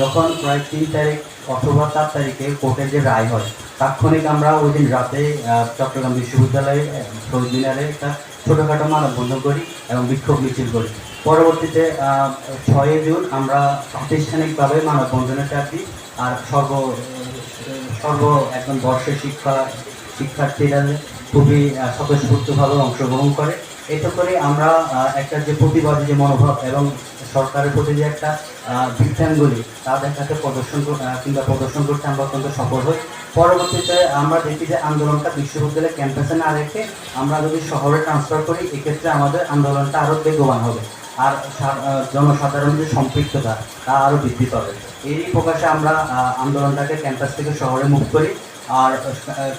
যখন প্রায় তিন তারিখ অথবা চার তারিখে কোর্টের যে রায় হয়, তাৎক্ষণিক আমরা ওই দিন রাতে চট্টগ্রাম বিশ্ববিদ্যালয়ে শহীদ মিনারে একটা ছোটোখাটো মানববন্ধন করি এবং বিক্ষোভ মিছিল করি। পরবর্তীতে ছয়ই জুন আমরা প্রাতিষ্ঠানিকভাবে মানববন্ধনের ডাক দিই আর সর্ব সর্ব একদম বর্ষের শিক্ষা শিক্ষার্থীরা খুবই স্বতঃস্ফূর্তভাবে অংশগ্রহণ করে। এতে করে আমরা একটা যে প্রতিবাদী যে মনোভাব এবং সরকারের প্রতি যে একটা বিজ্ঞানগুলি, তা দেখাতে প্রদর্শন কিংবা প্রদর্শন করতে আমরা অত্যন্ত সফল হই। পরবর্তীতে আমরা দেখি যে আন্দোলনটা বিশ্ববিদ্যালয়ের ক্যাম্পাসে না রেখে আমরা যদি শহরে ট্রান্সফার করি, এক্ষেত্রে আমাদের আন্দোলনটা আরও বেগবান হবে। আর জনসাধারণ যে সম্পৃক্ততা, তা আরও বৃদ্ধি পাবে। এরই প্রকাশে আমরা আন্দোলনটাকে ক্যাম্পাস থেকে শহরে মুভ করি। আর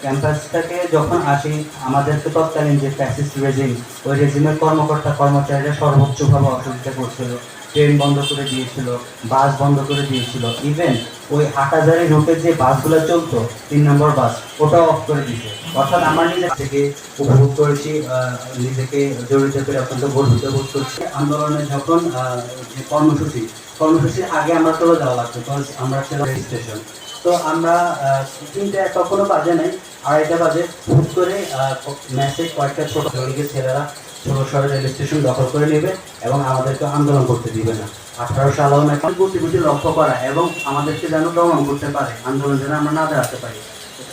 ক্যাম্পাসটাকে যখন আসি, আমাদেরকে তৎকালীন যে ফ্যাসিস্ট রেজিম ওই রেজিমের কর্মকর্তা, কর্মচারীরা সর্বোচ্চভাবে অসুবিধা করছিল। ট্রেন বন্ধ করে দিয়েছিল বাস বন্ধ করে দিয়েছিল। ইভেন ওই হাটাজারি রুটের যে বাসগুলো চলতো, তিন নম্বর বাস ওটাও অফ করে দিয়েছে। অর্থাৎ আমার নিজের থেকে উপভোগ করেছি নিজেকে জড়িত করে অত্যন্ত গর্বিত বোধ করছি। আন্দোলনে যখন কর্মসূচি কর্মসূচির আগে আমরা চলে যাওয়া লাগতো কারণ আমরা ছিলাম স্টেশন তো আমরা তিনটা, তখনও বাজে নাই, আড়াইটা বাজে। হুট করে মেসেজ কয়েকটা ছোট দলীয় ছেলেরা ষোলোশহর রেল স্টেশন দখল করে নেবে এবং আমাদেরকে আন্দোলন করতে দিবে না। আঠারো সাল গুটি গুটি লক্ষ্য করা এবং আমাদেরকে যেন দমন করতে পারে, আন্দোলন যেন আমরা না দাঁড়াতে পারি।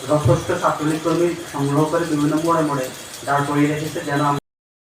যথেষ্ট ছাত্রলীগ কর্মী সংগ্রহ করে বিভিন্ন মোড়ে মোড়ে দাঁড় করিয়ে রেখেছে, যেন